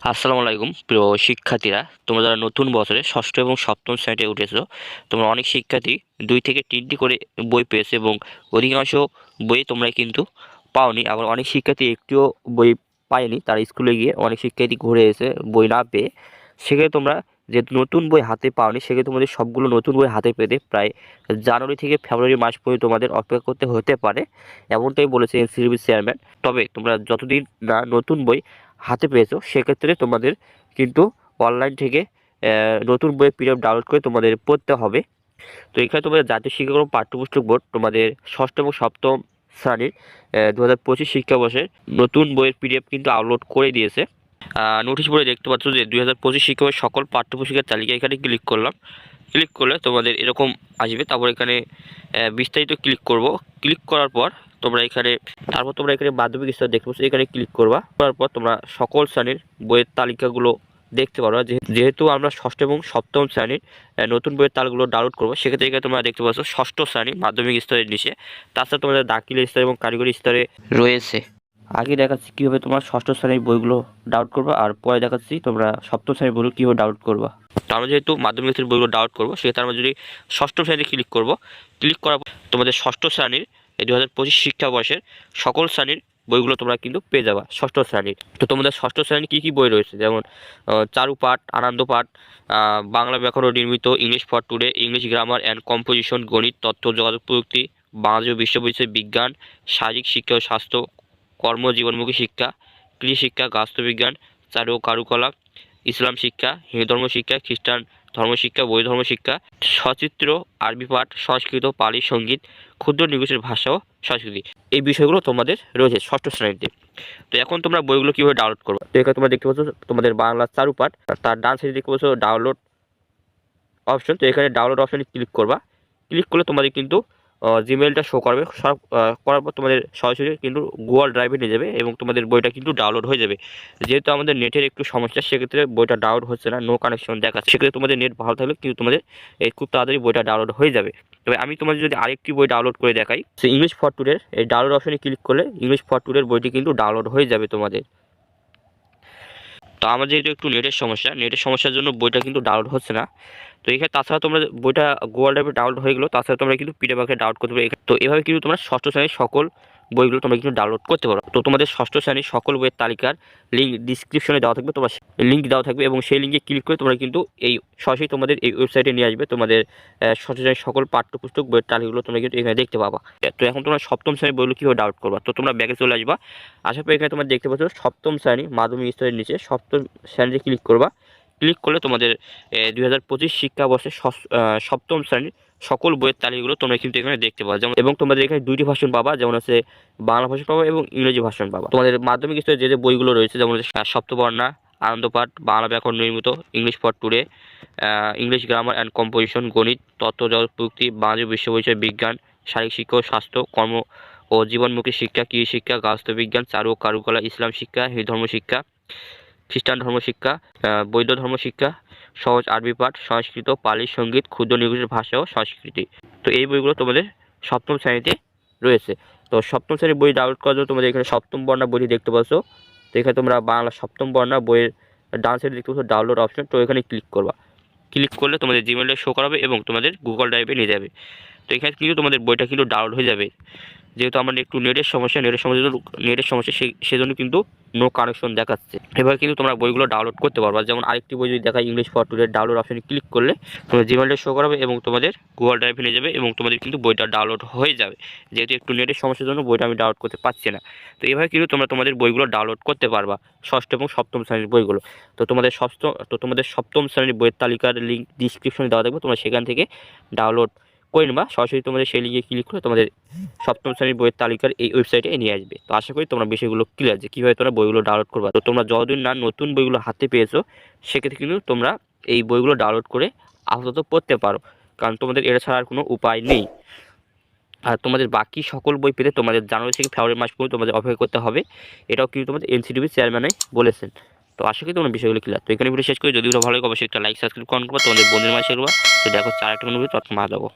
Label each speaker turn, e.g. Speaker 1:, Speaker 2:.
Speaker 1: আসসালামু আলাইকুম, প্রিয় শিক্ষার্থীরা। তোমরা যারা নতুন বছরে ষষ্ঠ এবং সপ্তম শ্রেণীতে উঠেছো, তোমরা অনেক শিক্ষার্থী দুই থেকে তিনটি করে বই পেয়েছে এবং অধিকাংশ বই তোমরা কিন্তু পাওনি। আবার অনেক শিক্ষার্থী একটিও বই পায়নি, তারা স্কুলে গিয়ে অনেক শিক্ষার্থী ঘুরে এসে বই না পেয়ে। সেক্ষেত্রে তোমরা যে নতুন বই হাতে পাওনি, সেক্ষেত্রে তোমাদের সবগুলো নতুন বই হাতে পেতে প্রায় জানুয়ারি থেকে ফেব্রুয়ারি মাস পর্যন্ত তোমাদের অপেক্ষা করতে হতে পারে। এমনটাই বলেছে এনসিডিবি চেয়ারম্যান। তবে তোমরা যতদিন না নতুন বই হাতে পেয়েছ, সেক্ষেত্রে তোমাদের কিন্তু অনলাইন থেকে নতুন বইয়ের পিডিএফ ডাউনলোড করে তোমাদের পড়তে হবে। তো এখানে তোমাদের জাতীয় শিক্ষাক্রম পাঠ্যপুস্তক বোর্ড তোমাদের ষষ্ঠ এবং সপ্তম শ্রেণির দু হাজার পঁচিশ শিক্ষাবর্ষের নতুন বইয়ের পিডিএফ কিন্তু আপলোড করে দিয়েছে। নোটিশ বোর্ডে দেখতে পাচ্ছ যে দুই হাজার পঁচিশ শিক্ষাবর্ষের সকল পাঠ্যপুস্তকের তালিকা এখানে ক্লিক করলাম। ক্লিক করলে তোমাদের এরকম আসবে। তারপর এখানে বিস্তারিত ক্লিক করব। ক্লিক করার পর তোমরা এখানে, তারপর তোমরা এখানে মাধ্যমিক স্তর দেখতে পাচ্ছ, এখানে ক্লিক করবা। করার পর তোমরা সকল শ্রেণির বইয়ের তালিকাগুলো দেখতে পারবা যেহেতু আমরা ষষ্ঠ এবং সপ্তম শ্রেণির নতুন বইয়ের তালগুলো ডাউনলোড করব, সেক্ষেত্রে এখানে তোমরা দেখতে পাচ্ছ ষষ্ঠ শ্রেণি মাধ্যমিক স্তরের নিচে। তাছাড়া তোমাদের দাখিল স্তর এবং কারিগরি স্তরে রয়েছে। আগে দেখাচ্ছি কীভাবে তোমরা ষষ্ঠ শ্রেণির বইগুলো ডাউট করবা আর পরে দেখাচ্ছি তোমরা সপ্তম শ্রেণির বইগুলো কীভাবে ডাউট করবা। তো আমরা যেহেতু মাধ্যমিক স্তরের বইগুলো ডাউট করব সেক্ষেত্রে আমরা যদি ষষ্ঠ শ্রেণীতে ক্লিক করব ক্লিক করার তোমাদের ষষ্ঠ শ্রেণির এই দু হাজার পঁচিশ শিক্ষাবর্ষের সকল শ্রেণির বইগুলো তোমরা কিন্তু পেয়ে যাবা ষষ্ঠ শ্রেণির। তো তোমাদের ষষ্ঠ শ্রেণির কী কী বই রয়েছে? যেমন আহ, চারুপাঠ আনন্দপাঠ আহ, বাংলা ব্যাকরণ নির্মিত English for today English grammar and composition গণিত তথ্য যোগাযোগ প্রযুক্তি বাংলাদেশ ও বিশ্ব বিজ্ঞান শারীরিক শিক্ষা ও স্বাস্থ্য কর্মজীবনমুখী শিক্ষা, কৃষি শিক্ষা গাস্ত্রবিজ্ঞান চারু কারুকলা, ইসলাম শিক্ষা, হিন্দু ধর্ম শিক্ষা, খ্রিস্টান ধর্ম শিক্ষা, বৌদ্ধ ধর্ম শিক্ষা, সচিত্র, আরবি পাঠ, সংস্কৃত, পালি সংগীত, ক্ষুদ্র নিগোষ্ঠীর ভাষা ও সংস্কৃতি। এই বিষয়গুলো তোমাদের রয়েছে ষষ্ঠ শ্রেণীতে। তো এখন তোমরা বইগুলো কীভাবে ডাউনলোড করবে? তো এখানে তোমরা দেখতে পাচ্ছ তোমাদের বাংলা চারু পাঠ তার ডান সাইডে দেখতে পাচ্ছ ডাউনলোড অপশন তো এখানে ডাউনলোড অপশনে ক্লিক করবা। ক্লিক করলে তোমাদের কিন্তু জিমেলটা শো করবে। সব করার পর তোমাদের সরাসরি কিন্তু গুগল ড্রাইভে নিয়ে যাবে এবং তোমাদের বইটা কিন্তু ডাউনলোড হয়ে যাবে। যেহেতু আমাদের নেটের একটু সমস্যা, সেক্ষেত্রে বইটা ডাউনলোড হচ্ছে না নো কানেকশন দেখাচ্ছে। সেক্ষেত্রে তোমাদের নেট ভালো থাকলে কিন্তু তোমাদের এই খুব তাড়াতাড়ি বইটা ডাউনলোড হয়ে যাবে। তবে আমি তোমাদের যদি আরেকটি বই ডাউনলোড করে দেখাই, সে ইংলিশ ফর টুডের এই ডাউনলোড অপশনে ক্লিক করলে ইংলিশ ফর টুডের বইটি কিন্তু ডাউনলোড হয়ে যাবে তোমাদের। তো আমাদের যেহেতু একটু নেটের সমস্যা নেটের সমস্যার জন্য বইটা কিন্তু ডাউনলোড হচ্ছে না। তো এখানে তাছাড়া তোমরা বইটা গুগল ড্রাইভে ডাউনলোড হয়ে গেলো, তাছাড়া তোমরা কিন্তু পিডিএফ ডাউনলোড করতে পারো। তো এভাবে কিন্তু তোমরা ষষ্ঠ শ্রেণির সকল বইগুলো তোমরা কিন্তু ডাউনলোড করতে পারো। তো তোমাদের ষষ্ঠ শ্রেণির সকল বইয়ের তালিকার লিঙ্ক ডিসক্রিপশনে দেওয়া থাকবে, তোমার লিঙ্ক দেওয়া থাকবে এবং সেই লিঙ্কে ক্লিক করে তোমরা কিন্তু এই সরাসরি তোমাদের এই ওয়েবসাইটে নিয়ে আসবে, তোমাদের ষষ্ঠ শ্রেণির সকল পাঠ্যপুস্তক বইয়ের তালিকাগুলো তোমরা কিন্তু এখানে দেখতে পাবা। তো এখন তোমরা সপ্তম শ্রেণির বইগুলো কীভাবে ডাউনলোড করবা? তো তোমরা ব্যাগে চলে আসবা। আসার পর এখানে তোমরা দেখতে পাচ্ছ সপ্তম শ্রেণি মাধ্যমিক স্তরের নিচে সপ্তম শ্রেণীতে ক্লিক করবা। ক্লিক করলে তোমাদের দুই হাজার পঁচিশ শিক্ষাবর্ষে সপ্তম শ্রেণির সকল বইয়ের তালিকাগুলো তোমরা কিন্তু এখানে দেখতে পাবে। যেমন এবং তোমাদের এখানে দুইটি ভাষণ পাবা, যেমন আছে বাংলা ভাষণ পাবা এবং ইংরেজি ভাষণ পাবা। তোমাদের মাধ্যমিক স্তরে যে যে বইগুলো রয়েছে, যেমন হচ্ছে সপ্তবর্ণা, আনন্দপাঠ, বাংলা ব্যাকরণ নির্মিত English for today English grammar and composition গণিত, তত্ত্ব, জগৎ, প্রযুক্তি বাংলাদেশ বিশ্ব পরিচয় বিজ্ঞান, শারীরিক শিক্ষা স্বাস্থ্য, কর্ম ও জীবনমুখী শিক্ষা, কৃষি শিক্ষা গাস্ত্র বিজ্ঞান চারু কারুকলা, ইসলাম শিক্ষা, হিন্দু ধর্ম শিক্ষা, খ্রিস্টান ধর্ম শিক্ষা বৌদ্ধ ধর্ম শিক্ষা সহজ আরবি পাঠ, সংস্কৃত, পালি সংগীত, ক্ষুদ্র নিগোষ্ঠীর ভাষা ও সংস্কৃতি। তো এই বইগুলো তোমাদের সপ্তম শ্রেণীতে রয়েছে। তো সপ্তম শ্রেণির বই ডাউনলোড করার জন্য তোমাদের এখানে সপ্তম বর্ণা বইটি দেখতে পাচ্ছ। তো এখানে তোমরা বাংলা সপ্তম বর্ণা বইয়ের ডান সাইডে দেখতে পাচ্ছ ডাউনলোড অপশন তো এখানে ক্লিক করবা। ক্লিক করলে তোমাদের জিমেলে শো করাবে এবং তোমাদের গুগল ড্রাইভে নিয়ে যাবে। তো এখানে কিন্তু তোমাদের বইটা কিন্তু ডাউনলোড হয়ে যাবে। যেহেতু আমার একটু নেটের সমস্যা নেটের সমস্যা নেটের সমস্যা সেই সেজন্য কিন্তু নো কানেকশন দেখাচ্ছে। এবার কিন্তু তোমরা বইগুলো ডাউনলোড করতে পারবা। যেমন আরেকটি বই যদি দেখা ইংলিশ ফর টুডের ডাউনলোড অপশনে ক্লিক করলে তোমার জিমেলটা শো করাবে এবং তোমাদের গুগল ড্রাইভে নিয়ে যাবে এবং তোমাদের কিন্তু বইটা ডাউনলোড হয়ে যাবে। যেহেতু একটু নেটের সমস্যার জন্য বইটা আমি ডাউনলোড করতে পারছি না। তো এভাবে কিন্তু তোমরা তোমাদের বইগুলো ডাউনলোড করতে পারবা, ষষ্ঠ এবং সপ্তম শ্রেণির বইগুলো। তো তোমাদের সপ্তম তো তোমাদের সপ্তম শ্রেণির বইয়ের তালিকার লিঙ্ক ডিসক্রিপশনে দেওয়া থাকবে। তোমরা সেখান থেকে ডাউনলোড করে নেবা। সরাসরি তোমাদের সেই লিঙ্কে ক্লিক করে তোমাদের সপ্তম শ্রেণির বইয়ের তালিকার এই ওয়েবসাইটে নিয়ে আসবে। তো আশা করি তোমরা বিষয়গুলো ক্লিয়ার যে কীভাবে তোমরা বইগুলো ডাউনলোড করবা? তো তোমরা যতদিন না নতুন বইগুলো হাতে পেয়েছ, সেক্ষেত্রে কিন্তু তোমরা এই বইগুলো ডাউনলোড করে আপাতত পড়তে পারো। কারণ তোমাদের এটা ছাড়া আর কোনো উপায় নেই। আর তোমাদের বাকি সকল বই পেতে তোমাদের জানুয়ারি থেকে ফেব্রুয়ারি মাস পর্যন্ত তোমাদের অপেক্ষা করতে হবে। এটাও কিন্তু তোমাদের এনসিডিবি চেয়ারম্যানে বলেছেন। তো আশা করি তোমরা বিষয়গুলো ক্লিয়ার তো এখানে ভিডিও শেষ করে। যদি ভালো লাগে, অবশ্যই একটা লাইক সাবস্ক্রাইব করবা। তোমাদের বন্ধুদের মাসে করবা। তো দেখো, চার একটা কোনো তৎক্ষণ দেবো